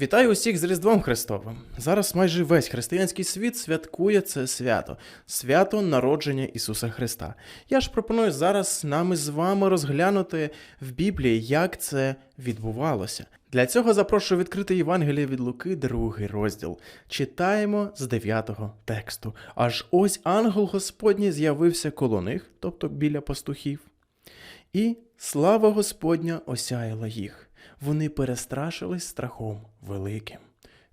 Вітаю усіх з Різдвом Христовим. Зараз майже весь християнський світ святкує це свято свято народження Ісуса Христа. Я ж пропоную зараз нами з вами розглянути в Біблії, як це відбувалося. Для цього запрошую відкрити Євангеліє від Луки, другий розділ. Читаємо з 9 тексту. Аж ось ангел Господній з'явився коло них, тобто біля пастухів. І слава Господня осяяла їх. Вони перестрашились страхом великим.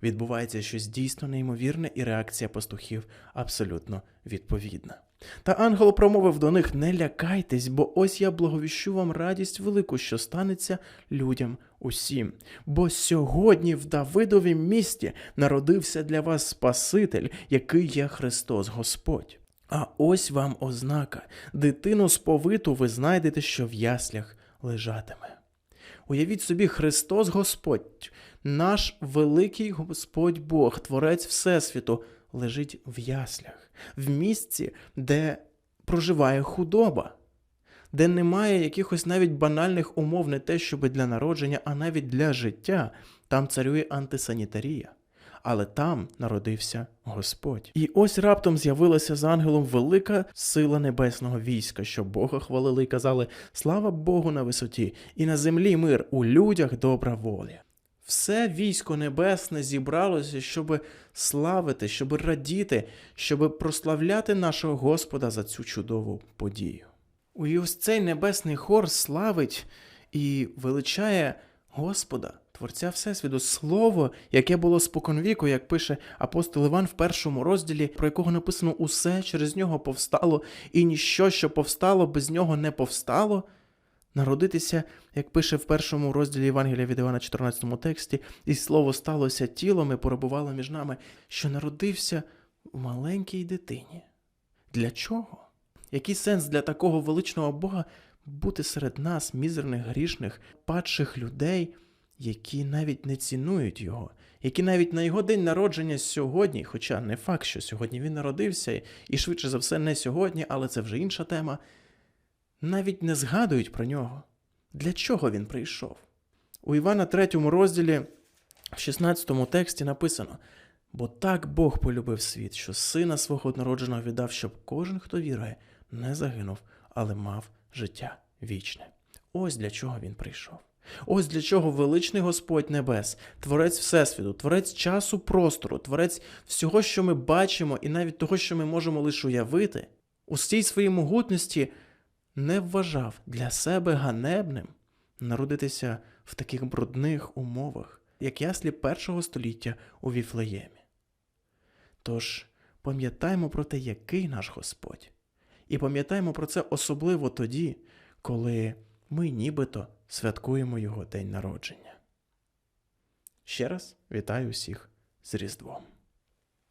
Відбувається щось дійсно неймовірне, і реакція пастухів абсолютно відповідна. Та ангел промовив до них: Не лякайтесь, бо ось я благовіщу вам радість велику, що станеться людям усім. Бо сьогодні в Давидовім місті народився для вас Спаситель, який є Христос Господь. А ось вам ознака: дитину сповиту ви знайдете, що в яслях лежатиме. Уявіть собі, Христос Господь, наш великий Господь Бог, Творець Всесвіту, лежить в яслях, в місці, де проживає худоба, де немає якихось навіть банальних умов, не те, щоб для народження, а навіть для життя. Там царює антисанітарія. Але там народився Господь. І ось раптом з'явилася з ангелом велика сила небесного війська, що Бога хвалили і казали: Слава Богу на висоті, і на землі мир, у людях добра воля. Все військо небесне зібралося, щоб славити, щоб радіти, щоб прославляти нашого Господа за цю чудову подію. І ось цей небесний хор славить і величає Господа, Творця Всесвіту, Слово, яке було споконвіку, як пише апостол Іван в першому розділі, про якого написано усе через нього повстало, і ніщо, що повстало, без нього не повстало. Народитися, як пише в першому розділі Євангелія від Івана 14 тексті, і слово сталося тілом і перебувало між нами, що народився в маленькій дитині. Для чого? Який сенс для такого величного Бога бути серед нас, мізерних, грішних, падших людей, які навіть не цінують його, які навіть на його день народження сьогодні, хоча не факт, що сьогодні він народився, і швидше за все не сьогодні, але це вже інша тема, навіть не згадують про нього. Для чого він прийшов? У Івана 3 розділі, в 16 тексті написано: Бо так Бог полюбив світ, що сина свого однородженого віддав, щоб кожен, хто вірує, не загинув, але мав життя вічне. Ось для чого він прийшов. Ось для чого величний Господь Небес, Творець Всесвіту, Творець часу простору, Творець всього, що ми бачимо, і навіть того, що ми можемо лише уявити, у всій своїй могутності не вважав для себе ганебним народитися в таких брудних умовах, як яслі першого століття у Віфлеємі. Тож пам'ятаймо про те, який наш Господь, і пам'ятаємо про це особливо тоді, коли ми нібито святкуємо його день народження. Ще раз вітаю усіх з Різдвом.